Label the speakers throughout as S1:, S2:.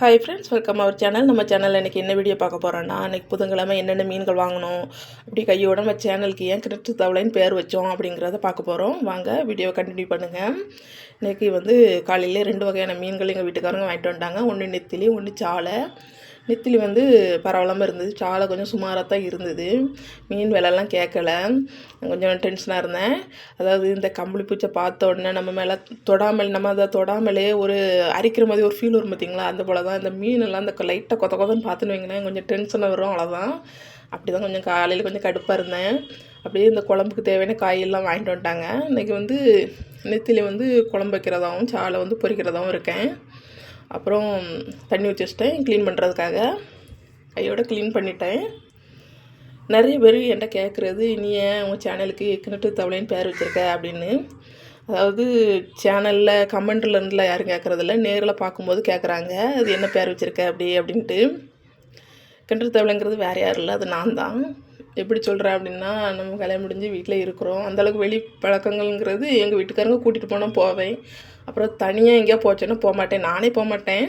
S1: Hi friends welcome our channel நம்ம சேனலில் இன்றைக்கி என்ன வீடியோ பார்க்க போகிறோன்னா அன்றைக்கி புதன்கிழமை என்னென்ன மீன்கள் வாங்கணும் அப்படி கையோட நம்ம சேனலுக்கு ஏன் கிணற்று தவளைன்னு பேர் வச்சோம் அப்படிங்கிறத பார்க்க போகிறோம் வாங்க வீடியோ கண்டினியூ பண்ணுங்கள் இன்றைக்கி வந்து காலையில் ரெண்டு வகையான மீன்கள் எங்கள் வீட்டுக்காரங்க வாங்கிட்டு வந்துட்டாங்க ஒன்று நெத்திலி ஒன்று சாலை. நெத்திலி வந்து பரவாயில்லாமல் இருந்தது. சாலை கொஞ்சம் சுமாராக தான் இருந்தது. மீன் விலைலாம் கேட்கல கொஞ்சம் டென்ஷனாக இருந்தேன். அதாவது இந்த கம்பளி பூச்சை பார்த்த உடனே நம்ம மேலே தொடாமல் நம்ம அதை தொடாமலே ஒரு அரிக்கிற மாதிரி ஒரு ஃபீல் வரும் பார்த்திங்களா அந்த போல் தான் இந்த மீனெல்லாம் அந்த லைட்டாக கொத்த கொத்தன்னு பார்த்துன்னு வைங்களேன். கொஞ்சம் டென்ஷனாக வரும் அவ்வளோதான் அப்படி தான் கொஞ்சம் காலையில் கொஞ்சம் கடுப்பாக இருந்தேன். அப்படியே இந்த குழம்புக்கு தேவையான காயெல்லாம் வாங்கிட்டு வந்துட்டாங்க. இன்றைக்கி வந்து நெத்திலி வந்து குழம்பு வைக்கிறதாகவும் சாலை வந்து பொரிக்கிறதாகவும் இருக்கேன். அப்புறம் தண்ணி ஊற்றி வச்சிட்டேன் க்ளீன் பண்ணுறதுக்காக கையோட க்ளீன் பண்ணிட்டேன். நிறைய பேர் என்கிட்ட கேட்குறது நீ ஏன் உங்கள் சேனலுக்கு கிணட்டு தவளைன்னு பேர் வச்சுருக்க? அப்படின்னு. அதாவது சேனலில் கமெண்ட்டில் யாரும் கேட்குறதில்ல நேரில் பார்க்கும்போது கேட்குறாங்க அது என்ன பேர் வச்சுருக்க? அப்படி அப்படின்ட்டு. கிணற்று தவளைங்கிறது வேறு யாரும் இல்லை அது நான் தான். எப்படி சொல்கிறேன் அப்படின்னா நம்ம கல்யாணம் முடிஞ்சு வீட்டில் இருக்கிறோம். அந்தளவுக்கு வெளி பழக்கங்கள்ங்கிறது எங்கள் வீட்டுக்காரங்க கூட்டிகிட்டு போனால் போவேன். அப்புறம் தனியாக எங்கேயோ போச்சேன்னா போக மாட்டேன். நானே போக மாட்டேன்.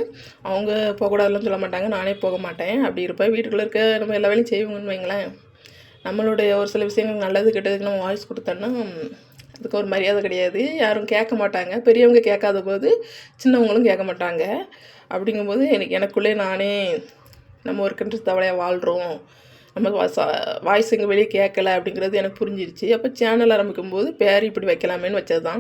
S1: அவங்க போகக்கூடாதுலாம் சொல்ல மாட்டாங்க. நானே போக மாட்டேன். அப்படி இருப்பேன். வீட்டுக்குள்ளே இருக்க நம்ம எல்லா வேலையும் செய்வோங்கன்னு வைங்களேன். நம்மளுடைய ஒரு சில விஷயங்கள் நல்லது கெட்டதுக்கு நம்ம வாய்ஸ் கொடுத்தோன்னா அதுக்கு ஒரு மரியாதை கிடையாது. யாரும் கேட்க மாட்டாங்க. பெரியவங்க கேட்காத போது சின்னவங்களும் கேட்க மாட்டாங்க. அப்படிங்கும்போது எனக்கு எனக்குள்ளே நானே நம்ம ஒரு கன்று தவளையாக வாழ்கிறோம் நம்ம வாய்ஸ் எங்கள் வெளியே கேட்கல அப்படிங்கிறது எனக்கு புரிஞ்சிருச்சு. அப்போ சேனல் ஆரம்பிக்கும் போது பேர் இப்படி வைக்கலாமேன்னு வச்சது தான்